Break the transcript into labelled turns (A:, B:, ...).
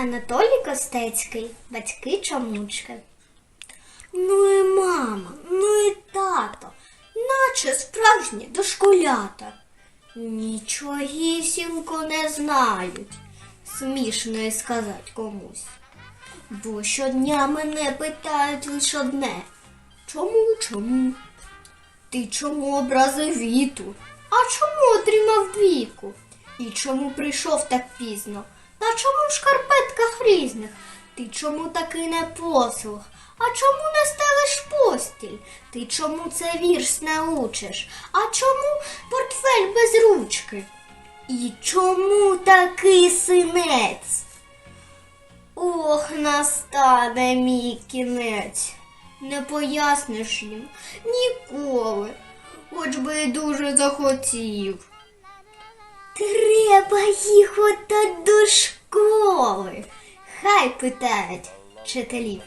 A: Анатолій Костецький, батьки чомучки. Ну і мама, ну і тато, наче справжні дошколята. Нічогісінько не знають, смішно і сказати комусь. Бо щодня мене питають лише одне. Чому, чому? Ти чому образив віту? А чому отримав двійку? І чому прийшов так пізно? На чому в шкарпетках різних? Ти чому такий непослух? А чому не стелиш постіль? Ти чому це вірш не учиш? А чому портфель без ручки? І чому такий синець? Ох, настане мій кінець. Не поясниш їм ніколи, хоч би й дуже захотів. Треба їхати до школи. Хай питають вчителів.